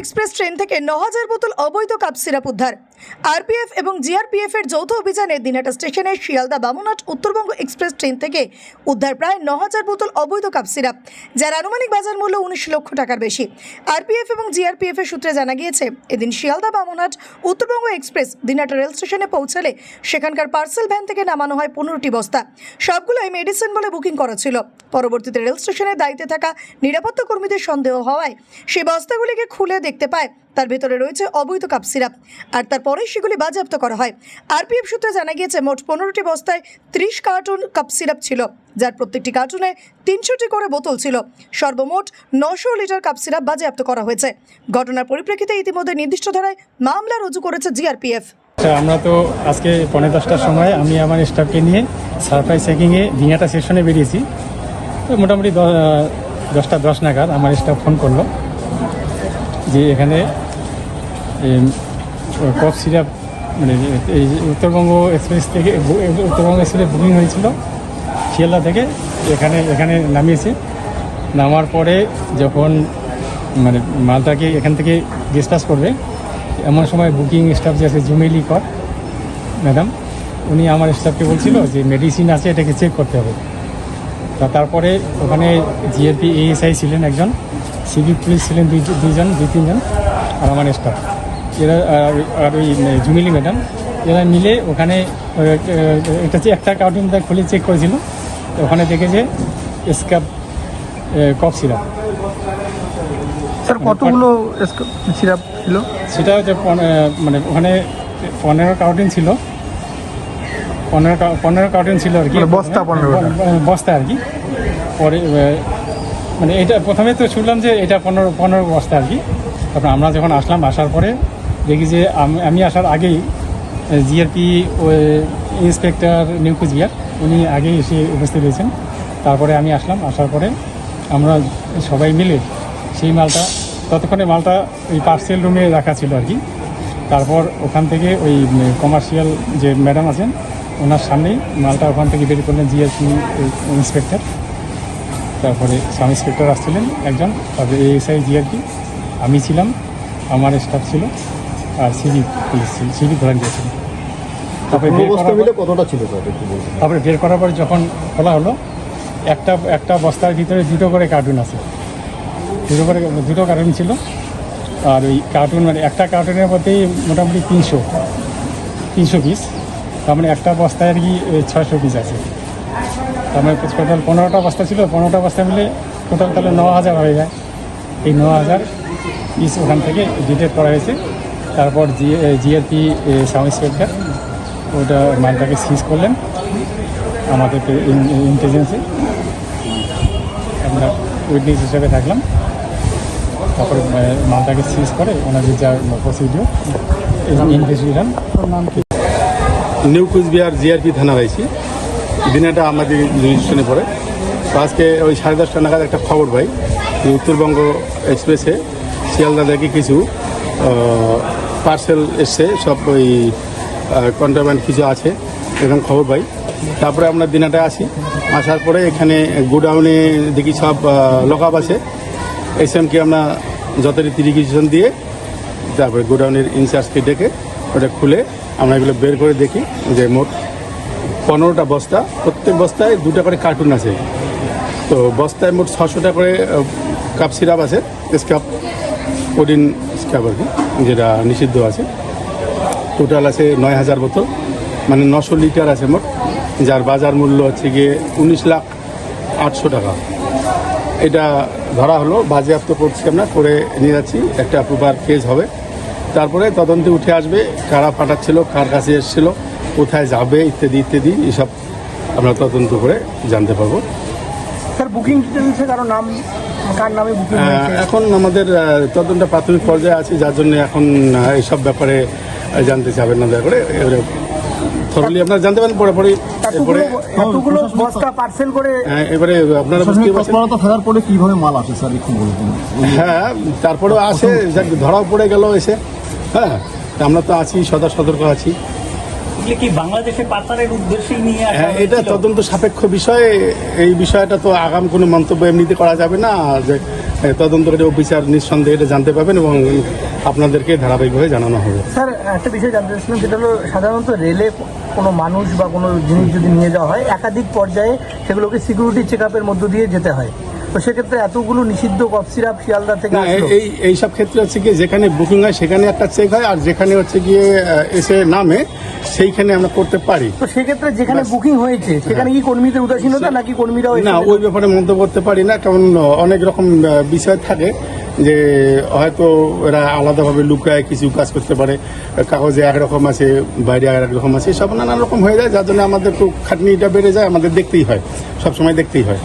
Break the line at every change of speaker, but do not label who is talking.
Express train থেকে ন হাজার বোতল অবৈধ কাপ সিরাপ উদ্ধার। আরপিএফ এবং জিআরপিএফ এর যৌথ অভিযানে দিনহাটা স্টেশনের শিয়ালদা বামুনহাট উত্তরবঙ্গ এক্সপ্রেস ট্রেন থেকে উদ্ধার প্রায় ন হাজার বোতল অবৈধ কাপ সিরাপ, যার আনুমানিক বাজার মূল্য উনিশ লক্ষ টাকার বেশি। আরপিএফ এবং জিআরপিএফ এর সূত্রে জানা গিয়েছে, এদিন শিয়ালদা বামুনহাট উত্তরবঙ্গ এক্সপ্রেস দিনহাটা রেল স্টেশনে পৌঁছালে সেখানকার পার্সেল ভ্যান থেকে নামানো হয় পনেরোটি বস্তা। সবগুলোই মেডিসিন বলে বুকিং করা ছিল। পরবর্তীতে রেল স্টেশনের দায়িত্বে থাকা নিরাপত্তা কর্মীদের সন্দেহ হওয়ায় সেই বস্তাগুলিকে খুলে দেখতে পায় তার ভেতরে রয়েছে অবৈধ কাপ সিরাপ। আর তারপরেই সেগুলি বাজেয়াপ্ত করা হয়। আরপিএফ সূত্রে জানা গিয়েছে, মোট পনেরোটি বস্তায় ত্রিশ কার্টুন কাপ সিরাপ ছিল, যার প্রত্যেকটি কার্টুনে তিনশোটি করে বোতল ছিল। সর্বমোট নশো লিটার কাপ সিরাপ বাজেয়াপ্ত করা হয়েছে। ঘটনার পরিপ্রেক্ষিতে ইতিমধ্যে নির্দিষ্ট ধারায় মামলা রুজু করেছে জিআরপিএফ।
আচ্ছা আমরা তো আজকে পনেরো দশটার সময় আমি আমার স্টাফকে নিয়ে সারপ্রাইজ চেকিংয়ে দিনাটা সেশনে বেরিয়েছি। তো মোটামুটি দশটা দশ নাগাদ আমার স্টাফ ফোন করল। যে এখানে কফ সিরাপ মানে এই উত্তরবঙ্গ এক্সপ্রেস থেকে উত্তরবঙ্গ এক্সপ্রেস বুকিং হয়েছিল শিয়ালদা থেকে, এখানে এখানে নামিয়েছে। নামার পরে যখন মানে মালটাকে এখান থেকে ডিসকাস করবে, এমন সময় বুকিং স্টাফ যে আছে, জুমেলি কর ম্যাডাম উনি আমার স্টাফকে বলছিল যে মেডিসিন আছে, এটাকে চেক করতে হবে। তা তারপরে ওখানে জিএপি এএসআই ছিলেন একজন। সিভিক পুলিশ ছিলেন দুই দুইজন দুই তিনজন আর আমার স্টাফ এরা আর ওই জুমিলি ম্যাডাম। এরা মিলে ওখানে এটা হচ্ছে একটা কার্টুন খুলে চেক করেছিল ওখানে দেখে যে স্কাপ কফ সিরাপ
স্যার কতগুলো সিরাপ ছিল?
সেটা হচ্ছে মানে ওখানে পনেরো কার্টুন ছিল। পনেরো পনেরো কার্টুন ছিল আর কি।
মানে বস্তা পনেরোটা।
ব- বস্তা আর কি। পরে মানে এটা প্রথমে তো শুনলাম যে এটা পনেরো পনেরো বস্তা আর কি। তারপর আমরা যখন আসলাম, আসার পরে দেখি যে আম- আসার আগেই জিআরপি ইন্সপেক্টর নিউ কুচবিহার, উনি আগেই এসে উপস্থিত হয়েছেন। তারপরে আমি আসলাম, আসার পরে আমরা সবাই মিলে সেই মালটা, ততক্ষণে মালটা ওই পার্সেল রুমে রাখা ছিল আর কি। তারপর ওখান থেকে ওই কমার্শিয়াল যে ম্যাডাম আছেন, ওনার সামনেই মালটা ওখান থেকে বের করলেন জিএসপি ইন্সপেক্টর তারপরে সাব ইন্সপেক্টর আসছিলেন একজন তারপরে এএসআই জিআরপি আমি ছিলাম আমার স্টাফ ছিল আর সিভিক পুলিশ ছিল সিভিক ভলান্টিয়ার ছিল। তারপরে বের করার পর-
কতটা ছিল স্যার একটু বলবেন
তারপরে বের করার পর যখন খোলা হলো একটা একটা বস্তার ভিতরে দুটো করে কার্টুন আছে। দুটো করে দুটো কার্টুন ছিল আর ওই কার্টুন মানে একটা কার্টুনের মধ্যেই মোটামুটি তিনশো তিনশো পিস তার মানে একটা বস্তায় আর কি ছয়শো পিস আছে। মানে টোটাল পনেরোটা বস্তা ছিল পনেরোটা বস্তা মিলে টোটাল তাহলে ন হাজার হয়ে যায়। এই ন হাজার পিস ওখান থেকে ডিটেক্ট করা হয়েছে। তারপর জি জিআরপি সাব ইন্সপেক্টর ওটা মালটাকে সিজ করলেন আমাদের ইন্টেলিজেন্সে আমরা উইটনেস হিসেবে থাকলাম। তারপরে মালটাকে সিজ করে ওনাদের যা প্রসিডিও ইনভেস্টিগেশন নাম কি?
নিউ কুচবিহার জিআরপি থানা হয়েছি। দিনাটা আমাদের জুরিস্টনে পড়ে। তো আজকে ওই সাড়ে দশটা নাগাদ একটা খবর পাই যে উত্তরবঙ্গ এক্সপ্রেসে শিয়ালদা থেকে কিছু পার্সেল এসছে, সব ওই কন্ট্রাব্যান্ড কিছু আছে, এরকম খবর পাই। তারপরে আমরা দিনাটা আসি। আসার পরে এখানে গোডাউনে দেখি সব লকআপ আছে। এস এমকে আমরা যথারীতি রিকুইজিশন দিয়ে তারপরে গোডাউনের ইনচার্জকে ডেকে ওটা খুলে আমরা এগুলো বের করে দেখি যে মোট পনেরোটা বস্তা, প্রত্যেক বস্তায় দুটা করে কার্টুন আছে। তো বস্তায় মোট ছশোটা করে কাপ সিরাপ আছে স্কাপ কোডিন স্কাপ আর কি, যেটা নিষিদ্ধ আছে। টোটাল আছে নয় হাজার বোতল মানে নশো লিটার আছে মোট, যার বাজার মূল্য হচ্ছে গিয়ে উনিশ লাখ আটশো টাকা। এটা ধরা হলো, বাজেয়াপ্ত করছি আমরা, করে নিয়ে যাচ্ছি, একটা প্রপার কেস হবে। তারপরে তদন্তে উঠে আসবে, কারা পাঠাচ্ছিল, কার কাছে এসেছিল কোথায় যাবে ইত্যাদি ইত্যাদি এসব আমরা তদন্ত করে জানতে পারব।
স্যার বুকিং ডিটেলসে কারও নাম কার নামে বুকিং
এখন আমাদের তদন্ত প্রাথমিক পর্যায়ে আছে যার জন্য এখন এইসব ব্যাপারে জানতে চাবেন না দয়া করে এবারে থরলি আপনারা জানতে পারেন পরে পরে এরপরে
এতগুলো বস্তা পার্সেল করে
হ্যাঁ, এবারে আপনারা বুঝতে পারছেন।
তৎপরতা থাকার পরে কীভাবে মাল আসে স্যার একটু বলবেন
হ্যাঁ তারপরেও আসে যাক ধরাও পড়ে গেল এসে। হ্যাঁ তা আমরা তো আছি সদা সতর্ক আছি।
এগুলো কি বাংলাদেশে পাচারের উদ্দেশ্যেই নিয়ে
হ্যাঁ এটা তদন্ত সাপেক্ষ বিষয়। এই বিষয়টা তো আগাম কোনো মন্তব্য এমনিতে করা যাবে না। যে তদন্তকারী অফিসার নিঃসন্দেহে এটা জানতে পাবেন এবং আপনাদেরকে ধারাবাহিকভাবে জানানো হবে।
স্যার একটা বিষয় জানতে চাচ্ছিলাম যেটা হলো সাধারণত রেলে কোনো মানুষ বা কোনো জিনিস যদি নিয়ে যাওয়া হয় একাধিক পর্যায়ে সেগুলোকে সিকিউরিটি চেক আপের মধ্য দিয়ে যেতে হয়। তো সেক্ষেত্রে এতগুলো নিষিদ্ধ কফ সিরাপ শিয়ালদা থেকে।
এই এই সব ক্ষেত্রে হচ্ছে গিয়ে যেখানে বুকিং হয় সেখানে একটা চেক হয় আর যেখানে হচ্ছে গিয়ে এসে নামে সেইখানে আমরা করতে পারি।
তো সেক্ষেত্রে যেখানে বুকিং হয়েছে সেখানে কি কর্মীদের উদাসীনতা নাকি কর্মীরাও
না ওই ব্যাপারে মন্তব্য করতে পারি না কারণ অনেক রকম বিষয় থাকে যে হয়তো এরা আলাদাভাবে লুকায় কিছু কাজ করতে পারে কাগজে একরকম আছে বাইরে আর রকম আছে সব নানান রকম হয়ে যায় যার জন্য আমাদের একটু খাটনিটা বেড়ে যায় আমাদের দেখতেই হয় সবসময় দেখতেই হয়।